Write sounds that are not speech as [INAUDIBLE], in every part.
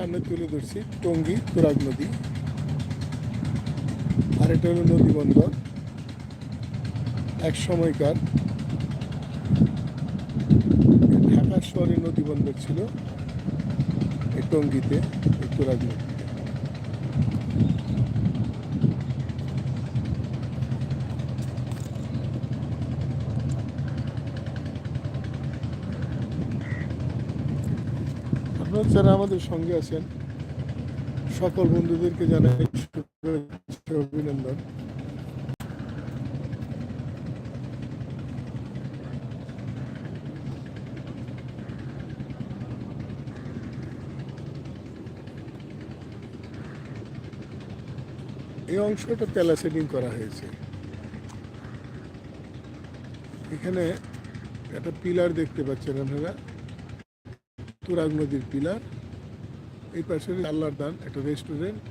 সামনে তুলে ধরছি, টঙ্গী তুরাগ নদী। আর এটা হলো নদী বন্দর এক সময়কার ঢাকা শহরে নদী বন্দর ছিল এই টঙ্গিতে, এই তুরাগ নদীতে। আপনারা যারা আমাদের সঙ্গে আছেন, সকল বন্ধুদেরকে জানাই অভিনন্দন। এই অংশটা সেটিং করা হয়েছে। এখানে একটা পিলার দেখতে পাচ্ছেন আপনারা। তুরাগ নদীর পিলার। এই পাশে আল্লাহর দান, একটা রেস্টুরেন্ট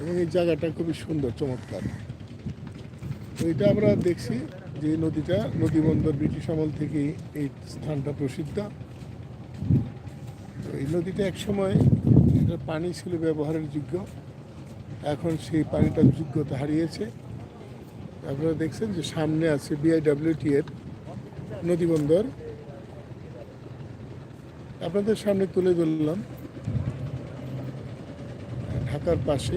এবং এই জায়গাটা খুবই সুন্দর, চমৎকার। তো এটা আমরা দেখছি যে নদীটা নদী বন্দর ব্রিটিশ আমল থেকেই এই স্থানটা প্রসিদ্ধ। তো এই নদীটা একসময় এটা পানি ছিল ব্যবহারের যোগ্য। এখন সেই পানিটার যোগ্যতা হারিয়েছে। আপনারা দেখছেন যে সামনে আছে বিআইডব্লিউটি এর নদী বন্দর আপনাদের সামনে তুলে ধরলাম। ঢাকার পাশে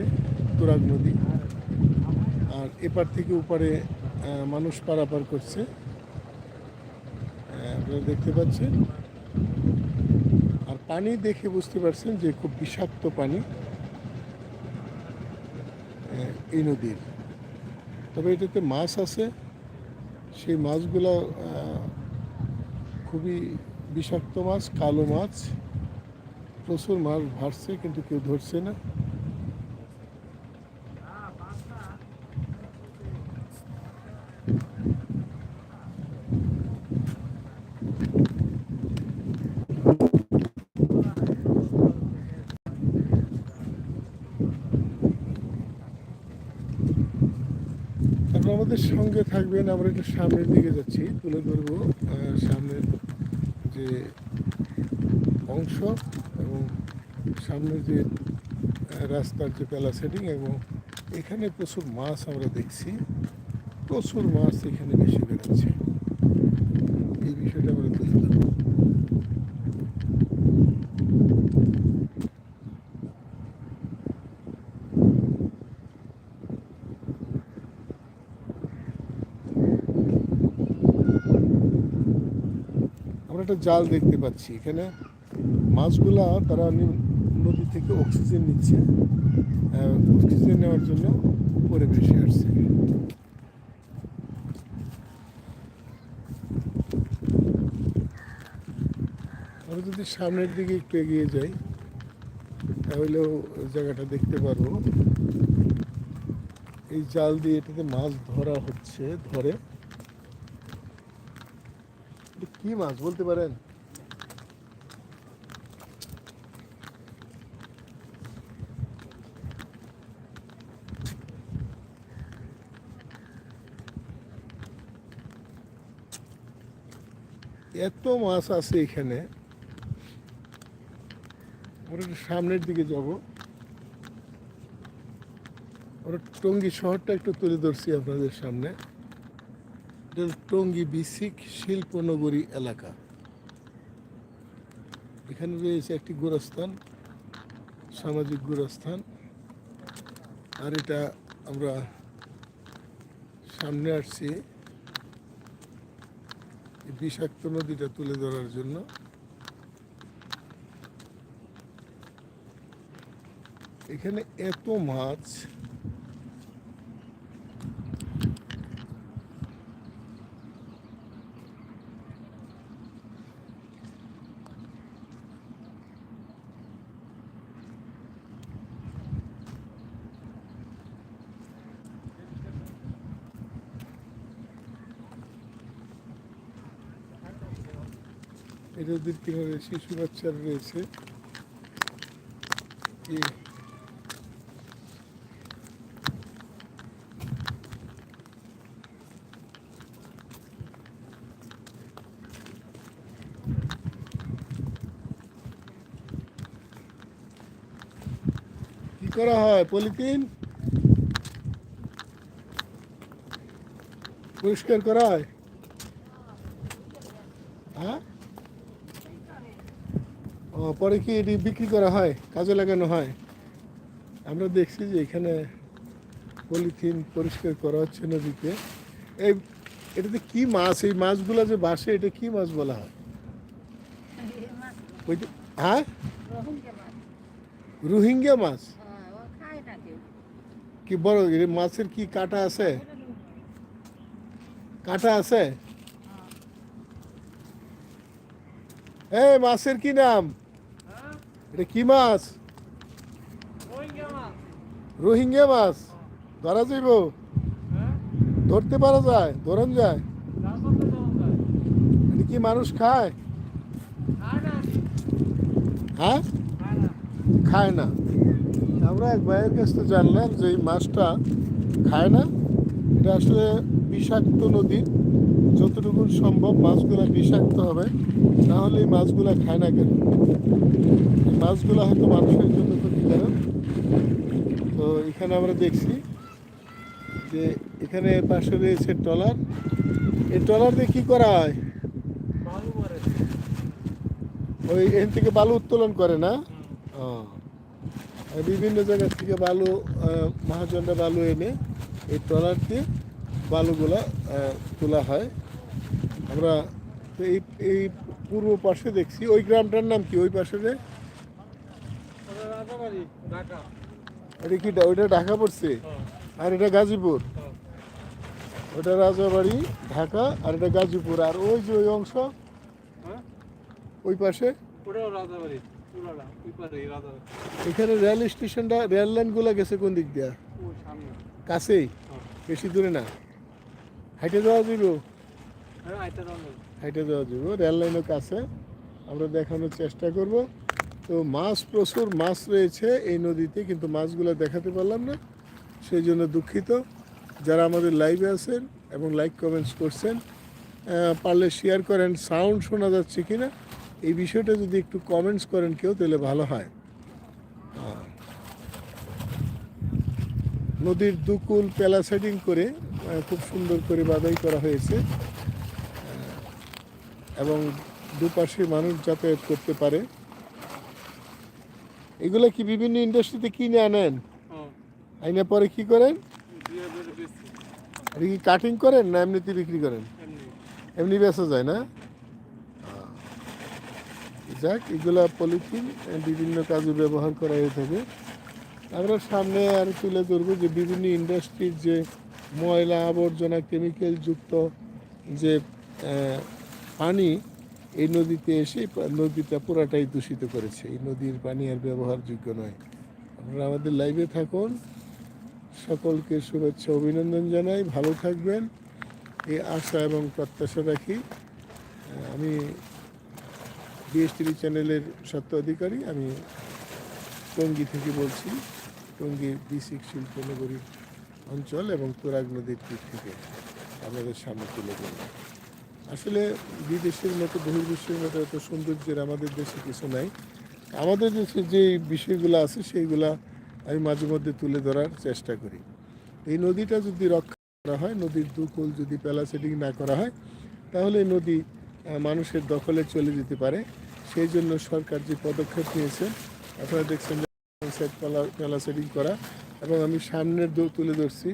তুরাগ নদী। আর এপার থেকে উপরে মানুষ পারাপার করছে। আপনারা দেখতে পাচ্ছেন। আর পানি দেখে বুঝতে পারছেন যে খুব বিষাক্ত পানি এই নদীর। তবে এটাতে মাছ আছে। সেই মাছগুলো খুবই বিষাক্ত মাছ, কালো মাছ, প্রচুর মাছ ভাসছে, কিন্তু কেউ ধরছে না। আমাদের সঙ্গে থাকবেন, আমরা একটু সামনের দিকে যাচ্ছি, তুলে ধরবো সামনের যে অংশ এবং সামনে যে রাস্তার যে পেলা সেটিং এবং এখানে প্রচুর মাছ আমরা দেখছি। প্রচুর মাছ এখানে বেশি বেরোচ্ছে এই বিষয়টা আমরা তুলে ধরবো আমরা একটা জাল দেখতে পাচ্ছি। এখানে মাছগুলা তারা নদী থেকে অক্সিজেন নিচ্ছে অক্সিজেন নেওয়ার জন্য উপরে ভেসে আসছে। আমরা যদি সামনের দিকে একটু এগিয়ে যাই, তাহলেও জায়গাটা দেখতে পারব এই জাল দিয়ে এটাতে মাছ ধরা হচ্ছে, ধরে। কি মাছ বলতে পারেন? এত মাছ আছে এখানে। একটু সামনের দিকে যাব। আমরা টঙ্গী শহরটা একটু তুলে ধরছি আপনাদের সামনে। টঙ্গী বিসিক শিল্পনগরী এলাকা। এখানে রয়েছে একটি গোরস্থান, সামাজিক গোরস্থান। আর এটা আমরা সামনে আসছি বিষাক্ত নদীটা তুলে ধরার জন্য। এখানে এত মাছ এটা ওদের কিনারে শিশু বাচ্চারা রয়েছে কি করা হয় পলিথিন পরিষ্কার করা হয় হ্যাঁ পরে কি এটি বিক্রি করা হয়? কাজে লাগানো হয়? আমরা দেখছি যে এখানে পলিথিন পরিষ্কার করা হচ্ছে নদীতে। এই এটাতে কি মাছ? এই মাছগুলো যে বাসে এটা কি মাছ বলা হয়? [LAUGHS] হ্যাঁ? রোহিঙ্গা মাছ? কি বড় মাছের কি কাটা আছে? কাটা আছে? এই মাছের কি নাম? এটা কি মাছ? রোহিঙ্গা মাছ। ধরা যাইব। ধরতে পারা যায় ধরন যায়। এটা কি মানুষ খায়? হ্যাঁ? খায় না। আমরা এক ভাইয়ের কাছ থেকে জানলাম যে এই মাছটা খায় না। এটা আসলে বিষাক্ত নদী। যতটুকু সম্ভব মাছগুলো বিষাক্ত হবে না মাছগুলা খায় না কেন? মাছগুলো হয়তো মানুষের জন্য ক্ষতিকারক। তো এখানে আমরা দেখছি যে এখানে পাশে রয়েছে ট্রলার। এই ট্রলার দিয়ে কী করা হয়? ওই এখান থেকে বালু উত্তোলন করে না? বিভিন্ন জায়গা থেকে বালু মহাজনরা বালু এনে এই ট্রলার দিয়ে বালুগুলা তোলা হয়। আমরা তো এই এই পূর্ব পাশে দেখছি। ওই গ্রামটার নাম কি? ওই পাশে যে? এটা কি ওইটা ঢাকা পড়ছে? আর এটা গাজীপুর। ওটা রাজাবাড়ি ঢাকা আর এটা গাজীপুর। আর ওই যে ওই অংশ? ওই পাশে? এখানে রেল স্টেশনটা রেল লাইনগুলো গেছে কোন দিক দিয়া? কাছেই? বেশি দূরে না? হাইটে যাওয়া যাইব? হাইটে যাওয়া যাইব রেল লাইনও কাছে আমরা দেখানোর চেষ্টা করব। তো মাছ প্রচুর, মাছ রয়েছে এই নদীতে, কিন্তু মাছগুলো দেখাতে পারলাম না। সেই জন্য দুঃখিত। যারা আমাদের লাইভে আছেন এবং লাইক কমেন্টস করছেন পারলে শেয়ার করেন সাউন্ড শোনা যাচ্ছে কিনা। এই বিষয়টা যদি একটু কমেন্টস করেন কেউ, তাহলে ভালো হয়। নদীর দুকুল প্যালাসাইডিং করে খুব সুন্দর করে বাধাই করা হয়েছে। দুপাশে মানুষ যাতায়াত করতে পারে। এগুলো কি বিভিন্ন ইন্ডাস্ট্রিতে কিনে আনেন? আইনে পরে কি করেন? এটা কি কাটিং করেন না এমনিতে বিক্রি করেন? এমনি। বেচা যায় না? যাক এগুলা পলিথিন বিভিন্ন কাজে ব্যবহার করা হয়ে থাকে। আমরা সামনে আর তুলে ধরবো যে বিভিন্ন ইন্ডাস্ট্রির যে ময়লা আবর্জনা কেমিক্যাল যুক্ত যে পানি এই নদীতে এসে নদীটা পুরাটাই দূষিত করেছে। এই নদীর পানি আর ব্যবহারযোগ্য নয়। আপনারা আমাদের লাইভে থাকুন। সকলকে শুভেচ্ছা, অভিনন্দন জানাই। ভালো থাকবেন। এই আশা এবং প্রত্যাশা রাখি। আমি বিএসটিভি চ্যানেলের সত্য অধিকারী। আমি টঙ্গী থেকে বলছি টঙ্গীর বিসিক শিল্পনগরী অঞ্চল এবং তুরাগ নদীর তীর থেকে। আমাদের সামনে তুলে আসলে বিদেশের মতো বহির্বিশ্বের মতো এত সৌন্দর্যের আমাদের দেশে কিছু নাই। আমাদের দেশে যে বিষয়গুলো আছে সেইগুলা আমি মাঝে মধ্যে তুলে ধরার চেষ্টা করি। এই নদীটা যদি রক্ষা করা হয়, নদীর দুকুল যদি প্যালাসেটিং না করা হয়, তাহলে নদী মানুষের দখলে চলে যেতে পারে। সেই জন্য সরকার যে পদক্ষেপ নিয়েছে, আপনারা দেখছেন সাইড প্যালাসেটিং করা এবং আমি সামনের তুলে ধরছি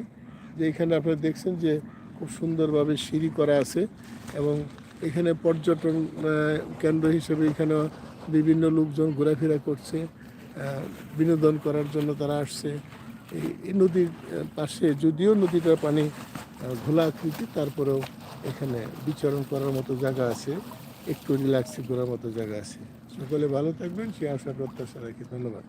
যে এখানে আপনারা দেখছেন যে খুব সুন্দরভাবে সিঁড়ি করা আছে এবং এখানে পর্যটন কেন্দ্র হিসেবে এখানে বিভিন্ন লোকজন ঘোরাফেরা করছে বিনোদন করার জন্য তারা আসছে। এই- নদীর পাশে যদিও নদীটার পানি ঘোলা আকৃতি, তারপরেও এখানে বিচরণ করার মতো জায়গা আছে, একটু রিল্যাক্সে করার মতো জায়গা আছে। সকলে ভালো থাকবেন, সে আশা প্রত্যাশা রাখি। ধন্যবাদ।